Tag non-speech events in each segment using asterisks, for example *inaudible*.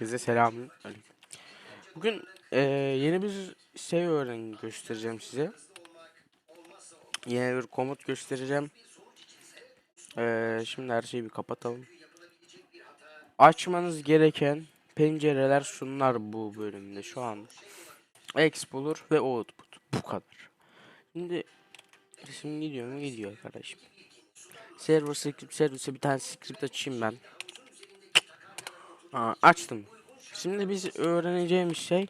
Herkese selam. Bugün eee, yeni bir şey öğren göstereceğim size. Yeni bir komut göstereceğim. Eee, şimdi her şeyi bir kapatalım. Açmanız gereken pencereler şunlar bu bölümde şu an. Explorer ve Output. Bu kadar. Şimdi şimdi gidiyor mu? Gidiyor kardeşim. Server script servise bir tane script açayım ben. Aa, açtım. Şimdi biz öğreneceğimiz şey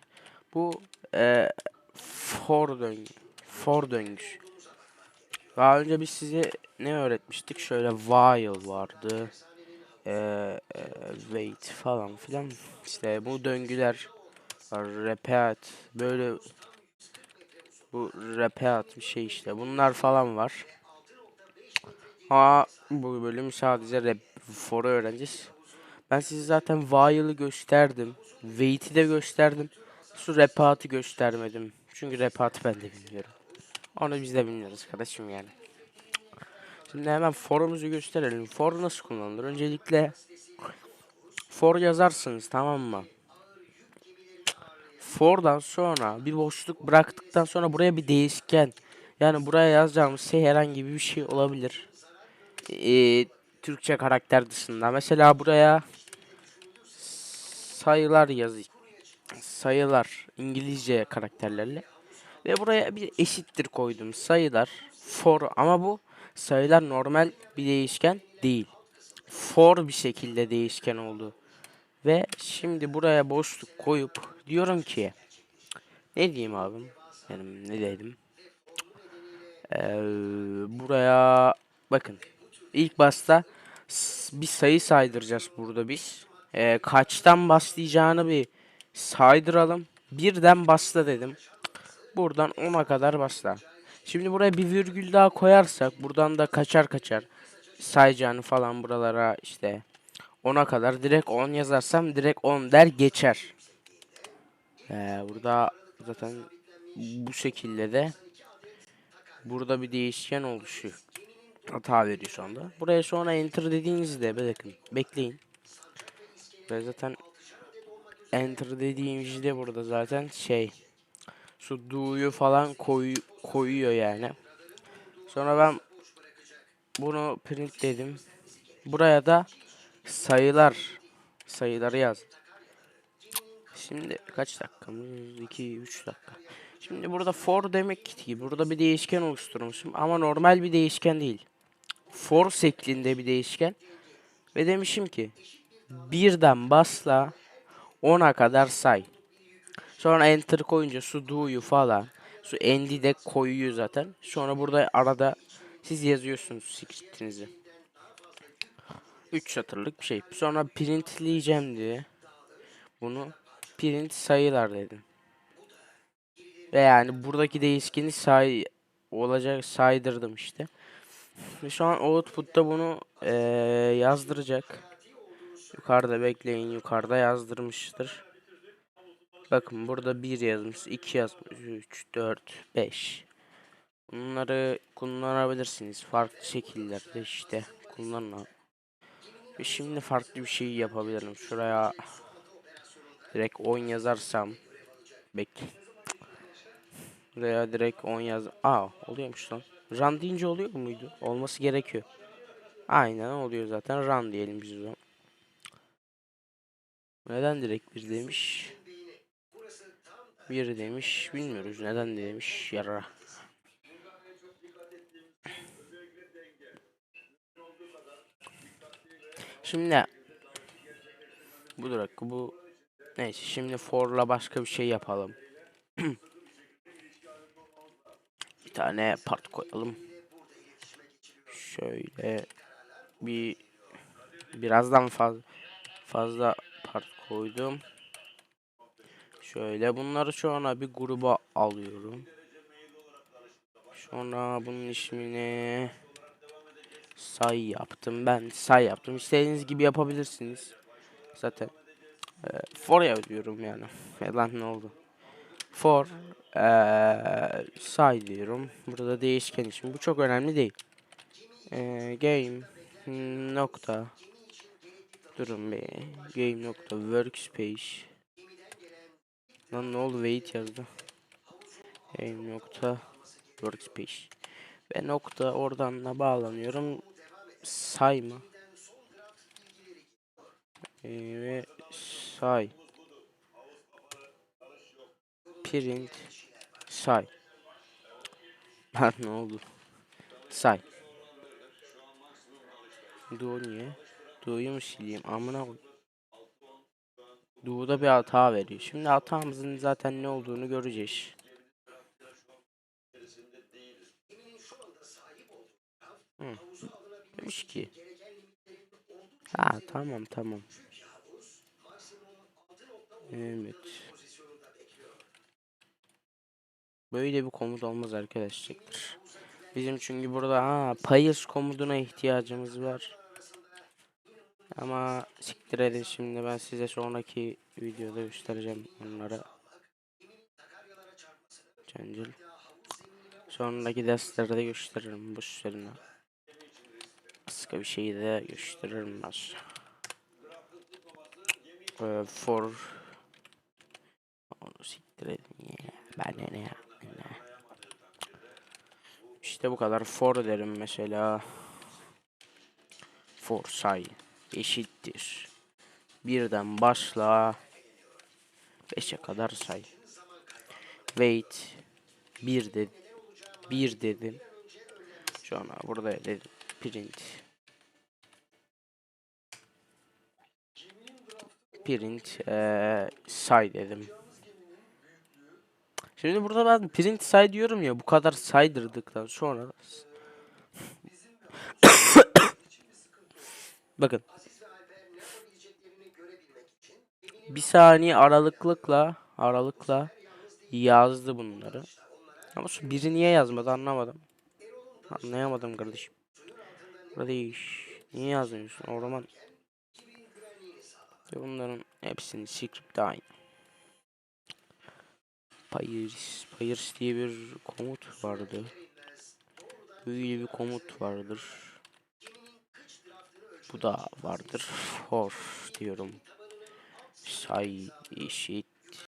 bu e, for döngü. For döngüsü. Daha önce biz size ne öğretmiştik? Şöyle while vardı. E, e, wait falan filan. İşte bu döngüler. Repeat. Böyle bu repeat bir şey işte. Bunlar falan var. Ha bu bölüm sadece rep for'u öğreneceğiz. Ben size zaten while'ı gösterdim. Wait'i de gösterdim. Şu repeat'ı göstermedim. Çünkü repeat'ı ben de bilmiyorum. Onu biz de bilmiyoruz kardeşim yani. Şimdi hemen for'umuzu gösterelim. For nasıl kullanılır? Öncelikle for yazarsınız tamam mı? For'dan sonra bir boşluk bıraktıktan sonra buraya bir değişken yani buraya yazacağımız şey herhangi bir şey olabilir. Ee, Türkçe karakter dışında. Mesela buraya sayılar yazayım. Sayılar İngilizce karakterlerle. Ve buraya bir eşittir koydum. Sayılar for ama bu sayılar normal bir değişken değil. For bir şekilde değişken oldu. Ve şimdi buraya boşluk koyup diyorum ki ne diyeyim abim? Benim ne dedim? Ee, buraya bakın. İlk başta bir sayı saydıracağız burada biz. Ee, kaçtan başlayacağını bir saydıralım. Birden başla dedim. Buradan 10'a kadar başla. Şimdi buraya bir virgül daha koyarsak buradan da kaçar kaçar sayacağını falan buralara işte 10'a kadar direkt 10 yazarsam direkt 10 der geçer. Ee, burada zaten bu şekilde de burada bir değişken oluşuyor. Hata veriyor şu anda. Buraya sonra enter dediğinizde bakın bekleyin. Ve zaten enter dediğimizde burada zaten şey şu do'yu falan koy, koyuyor yani. Sonra ben bunu print dedim. Buraya da sayılar sayıları yaz. Şimdi kaç dakikamız? 2 3 dakika. Şimdi burada for demek ki burada bir değişken oluşturmuşum ama normal bir değişken değil. For şeklinde bir değişken. Ve demişim ki birden basla 10'a kadar say. Sonra enter koyunca su do'yu falan su end'i de koyuyor zaten. Sonra burada arada siz yazıyorsunuz script'inizi. 3 satırlık bir şey. Sonra printleyeceğim diye bunu print sayılar dedim. Ve yani buradaki değişkeni say olacak saydırdım işte. Şu an output'ta bunu eee, yazdıracak. Yukarıda bekleyin yukarıda yazdırmıştır. Bakın burada 1 yazmış, 2 yazmış, 3, 4, 5. Bunları kullanabilirsiniz. Farklı şekillerde işte kullanın. Ve şimdi farklı bir şey yapabilirim. Şuraya direkt 10 yazarsam bekle. Buraya direkt 10 yaz. Aa oluyormuş lan. Run deyince oluyor muydu? Olması gerekiyor. Aynen oluyor zaten. Run diyelim biz o zaman. Neden direkt bir demiş? Bir demiş. Bilmiyoruz neden demiş. Yara. Şimdi bu dakika bu neyse şimdi for'la başka bir şey yapalım. *clears throat* bir tane part koyalım. Şöyle bir birazdan fazla fazla part koydum. Şöyle bunları sonra bir gruba alıyorum. Sonra bunun ismini say yaptım. Ben say yaptım. İstediğiniz gibi yapabilirsiniz. Zaten e, for yazıyorum yani. Yalan ne oldu? For e, say diyorum. Burada değişken ismi. Bu çok önemli değil. E, game nokta Durun be. Game nokta workspace. Lan ne oldu wait yazdı. Game nokta workspace. Ve nokta oradan da bağlanıyorum. Say mı? Ve say. Print say. Lan ne oldu? Say. Do niye? Do'yu mu sileyim? Amına koy. Do'da bir hata veriyor. Şimdi hatamızın zaten ne olduğunu göreceğiz. Hı. Demiş ki. Ha tamam tamam. Evet. Böyle bir komut olmaz arkadaşlar. Bizim çünkü burada ha payız komutuna ihtiyacımız var. Ama siktir edin şimdi ben size sonraki videoda göstereceğim onlara. Cancel. Sonraki derslerde gösteririm bu üzerine. Başka bir şeyi de gösteririm ben. Ee, for onu siktir edin. Ben ne ne. İşte bu kadar for derim mesela. For say eşittir. Birden başla. 5'e kadar say. Wait. Bir de bir dedim. Şu an burada dedim. Print. Print eee, say dedim. Şimdi burada ben print say diyorum ya bu kadar saydırdıktan sonra *coughs* Bakın. Bir saniye aralıklıkla aralıkla yazdı bunları. Ama biri niye yazmadı anlamadım. Anlayamadım kardeşim. Kardeş niye yazmıyorsun orman? Bunların hepsinin script aynı. Payers, Payers diye bir komut vardı. Böyle bir komut vardır. Bu da vardır. For diyorum. Say eşit